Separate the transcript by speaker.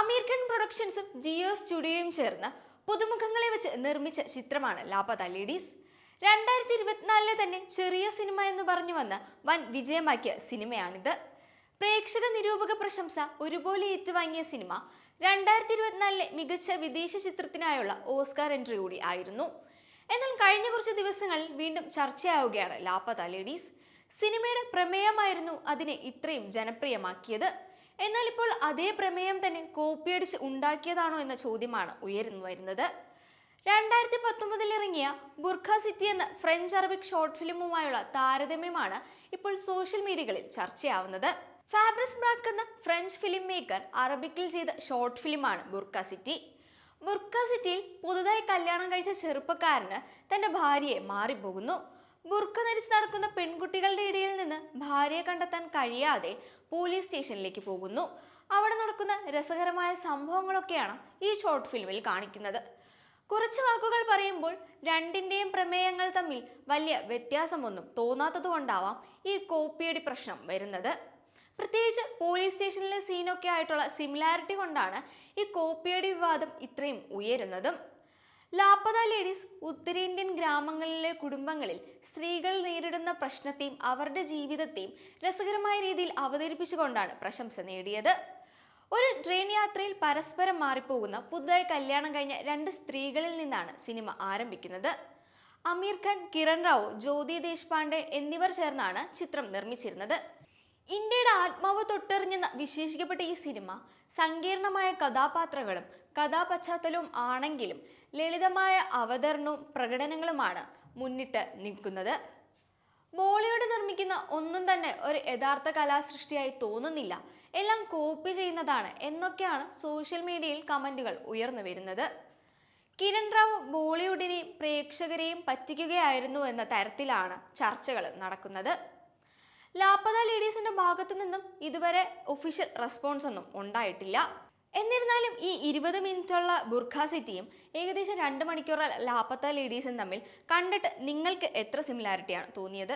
Speaker 1: അമീർ ഖാൻ പ്രൊഡക്ഷൻസും ജിയോ സ്റ്റുഡിയോയും ചേർന്ന് പുതുമുഖങ്ങളെ വെച്ച് നിർമ്മിച്ച ചിത്രമാണ് ലാപത ലേഡീസ്. രണ്ടായിരത്തി ഇരുപത്തിനാലിലെ തന്നെ ചെറിയ സിനിമ എന്ന് പറഞ്ഞു വന്ന വൻ വിജയമാക്കിയ സിനിമയാണിത്. പ്രേക്ഷക നിരൂപക പ്രശംസ ഒരുപോലെ ഏറ്റുവാങ്ങിയ സിനിമ രണ്ടായിരത്തി ഇരുപത്തിനാലിലെ മികച്ച വിദേശ ചിത്രത്തിനായുള്ള ഓസ്കാർ എൻട്രി കൂടി ആയിരുന്നു. എന്നാൽ കഴിഞ്ഞ കുറച്ച് ദിവസങ്ങളിൽ വീണ്ടും ചർച്ചയാവുകയാണ് ലാപത ലേഡീസ്. സിനിമയുടെ പ്രമേയമായിരുന്നു അതിനെ ഇത്രയും ജനപ്രിയമാക്കിയത്. എന്നാൽ ഇപ്പോൾ അതേ പ്രമേയം തന്നെ കോപ്പിയടിച്ച് ഉണ്ടാക്കിയതാണോ എന്ന ചോദ്യമാണ് ഉയർന്നു വരുന്നത്. രണ്ടായിരത്തി പത്തൊമ്പതിൽ ഇറങ്ങിയ ബുർഖ സിറ്റി എന്ന ഫ്രഞ്ച് അറബിക് ഷോർട്ട് ഫിലിമുമായുള്ള താരതമ്യമാണ് ഇപ്പോൾ സോഷ്യൽ മീഡിയകളിൽ ചർച്ചയാവുന്നത്. ഫാബ്രിസ് ബ്രാക്ക് എന്ന ഫ്രഞ്ച് ഫിലിം മേക്കർ അറബിക്കിൽ ചെയ്ത ഷോർട്ട് ഫിലിമാണ് ബുർഖ സിറ്റി. ബുർഖ സിറ്റിയിൽ പുതുതായി കല്യാണം കഴിച്ച ചെറുപ്പക്കാരന് തന്റെ ഭാര്യയെ മാറിപ്പോകുന്നു. ബുർഖ ധരിച്ച് നടക്കുന്ന പെൺകുട്ടികളുടെ ഇടയിൽ നിന്ന് ഭാര്യയെ കണ്ടെത്താൻ കഴിയാതെ പോലീസ് സ്റ്റേഷനിലേക്ക് പോകുന്നു. അവിടെ നടക്കുന്ന രസകരമായ സംഭവങ്ങളൊക്കെയാണ് ഈ ഷോർട്ട് ഫിലിമിൽ കാണിക്കുന്നത്. കുറച്ച് വാക്കുകൾ പറയുമ്പോൾ രണ്ടിന്റെയും പ്രമേയങ്ങൾ തമ്മിൽ വലിയ വ്യത്യാസമൊന്നും തോന്നാത്തതുകൊണ്ടാവാം ഈ കോപ്പിയടി പ്രശ്നം വരുന്നത്. പ്രത്യേകിച്ച് പോലീസ് സ്റ്റേഷനിലെ സീനൊക്കെ ആയിട്ടുള്ള സിമിലാരിറ്റി കൊണ്ടാണ് ഈ കോപ്പിയടി വിവാദം ഇത്രയും ഉയരുന്നതും. ലാപ്പത ലേഡീസ് ഉത്തരേന്ത്യൻ ഗ്രാമങ്ങളിലെ കുടുംബങ്ങളിൽ സ്ത്രീകൾ നേരിടുന്ന പ്രശ്നത്തെയും അവരുടെ ജീവിതത്തെയും രസകരമായ രീതിയിൽ അവതരിപ്പിച്ചുകൊണ്ടാണ് പ്രശംസ നേടിയത്. ഒരു ട്രെയിൻ യാത്രയിൽ പരസ്പരം മാറിപ്പോകുന്ന പുതുതായി കല്യാണം കഴിഞ്ഞ രണ്ട് സ്ത്രീകളിൽ നിന്നാണ് സിനിമ ആരംഭിക്കുന്നത്. അമീർ ഖാൻ കിരൺ റാവു ജ്യോതി ദേശ്പാണ്ഡെ എന്നിവർ ചേർന്നാണ് ചിത്രം നിർമ്മിച്ചിരുന്നത്. ഇന്ത്യയുടെ ആത്മാവ് തൊട്ടെറിഞ്ഞെന്ന് വിശേഷിക്കപ്പെട്ട ഈ സിനിമ സങ്കീർണമായ കഥാപാത്രങ്ങളും കഥാപശ്ചാത്തലവും ആണെങ്കിലും ലളിതമായ അവതരണവും പ്രകടനങ്ങളുമാണ് മുന്നിട്ട് നിൽക്കുന്നത്. ബോളിവുഡ് നിർമ്മിക്കുന്ന ഒന്നും തന്നെ ഒരു യഥാർത്ഥ കലാസൃഷ്ടിയായി തോന്നുന്നില്ല. എല്ലാം കോപ്പി ചെയ്യുന്നതാണ് എന്നൊക്കെയാണ് സോഷ്യൽ മീഡിയയിൽ കമന്റുകൾ ഉയർന്നു വരുന്നത്. കിരൺ റാവു ബോളിവുഡിനെയും പ്രേക്ഷകരെയും പറ്റിക്കുകയായിരുന്നു എന്ന തരത്തിലാണ് ചർച്ചകൾ നടക്കുന്നത്. ലാപ്പത ലേഡീസിന്റെ ഭാഗത്തു നിന്നും ഇതുവരെ ഒഫീഷ്യൽ റെസ്പോൺസ് ഒന്നും ഉണ്ടായിട്ടില്ല. എന്നിരുന്നാലും ഈ ഇരുപത് മിനിറ്റുള്ള ബുർഖ സിറ്റിയും ഏകദേശം രണ്ട് മണിക്കൂറുള്ള ലാപ്പത്ത ലേഡീസും തമ്മിൽ കണ്ടിട്ട് നിങ്ങൾക്ക് എത്ര സിമിലാരിറ്റിയാണ് തോന്നിയത്?